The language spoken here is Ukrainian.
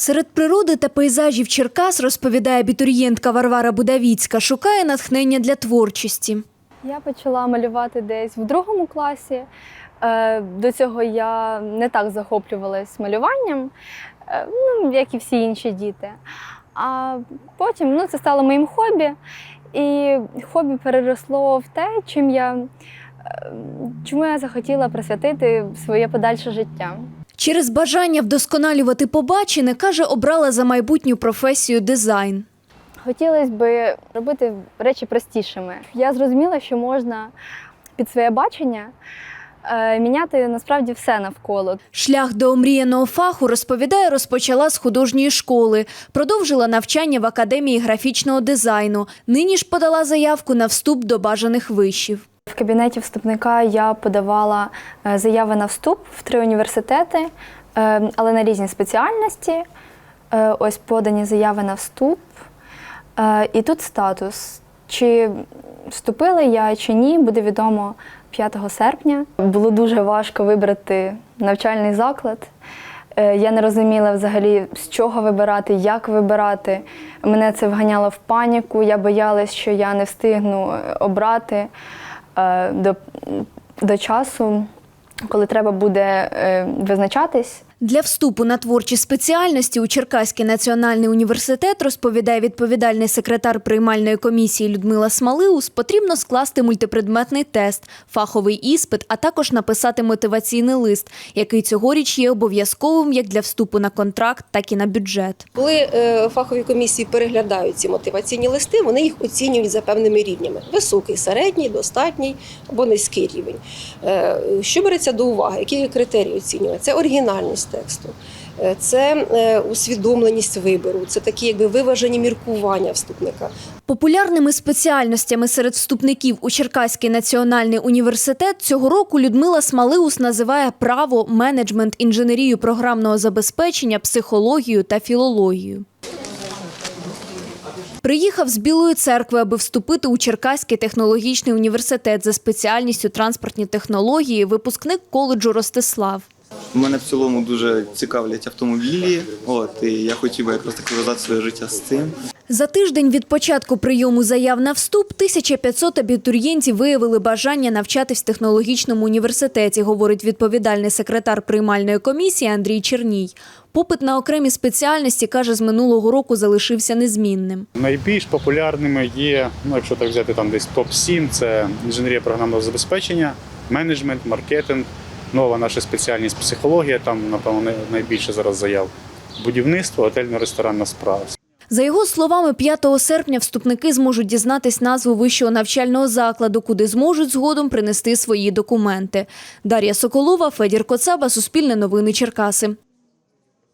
Серед природи та пейзажів Черкас, розповідає абітурієнтка Варвара Будавіцька, шукає натхнення для творчості. Я почала малювати десь в другому класі. Е, До цього я не так захоплювалась малюванням, е, ну, як і всі інші діти. А потім ну, це стало моїм хобі, і хобі переросло в те, чим я, е, чому я захотіла присвятити своє подальше життя. Через бажання вдосконалювати побачене, каже, обрала за майбутню професію дизайн. Хотілося б робити речі простішими. Я зрозуміла, що можна під своє бачення е, міняти насправді все навколо. Шлях до омріяного фаху, розповідає, розпочала з художньої школи, продовжила навчання в Академії графічного дизайну. Нині ж подала заявку на вступ до бажаних вишів. В кабінеті вступника я подавала е, заяви на вступ в три університети, е, але на різні спеціальності. Е, Ось подані заяви на вступ. Е, І тут статус. Чи вступила я чи ні, буде відомо 5 серпня. Було дуже важко вибрати навчальний заклад. Я не розуміла взагалі, з чого вибирати, як вибирати. Мене це вганяло в паніку. Я боялась, що я не встигну обрати до, до часу, коли треба буде е, визначатись. Для вступу на творчі спеціальності у Черкаський національний університет, розповідає відповідальний секретар приймальної комісії Людмила Смалиус, потрібно скласти мультипредметний тест, фаховий іспит, а також написати мотиваційний лист, який цьогоріч є обов'язковим як для вступу на контракт, так і на бюджет. Коли е, фахові комісії переглядають ці мотиваційні листи, вони їх оцінюють за певними рівнями: високий, середній, достатній або низький рівень. Е, Що береться до уваги? Які критерії оцінювання? Це оригінальність тексту, е, це е, усвідомленість вибору, це такі якби виважені міркування вступника. Популярними спеціальностями серед вступників у Черкаський національний університет цього року Людмила Смалиус називає право, менеджмент, інженерію програмного забезпечення, психологію та філологію. Приїхав з Білої церкви, аби вступити у Черкаський технологічний університет за спеціальністю транспортні технології, випускник коледжу Ростислав. Мене в цілому дуже цікавлять автомобілі. От і я хотів би якраз таки вважати своє життя з цим. За тиждень від початку прийому заяв на вступ 1500 абітурієнтів виявили бажання навчатись в технологічному університеті, говорить відповідальний секретар приймальної комісії Андрій Черній. Попит на окремі спеціальності, каже, з минулого року залишився незмінним. Найбільш популярними є, ну якщо так взяти там десь топ-7, це інженерія програмного забезпечення, менеджмент, маркетинг, нова наша спеціальність психологія, там, напевно, найбільше зараз заяв. Будівництво, готельно-ресторанна справа. За його словами, 5 серпня вступники зможуть дізнатись назву вищого навчального закладу, куди зможуть згодом принести свої документи. Дар'я Соколова, Федір Коцаба, Суспільне новини Черкаси.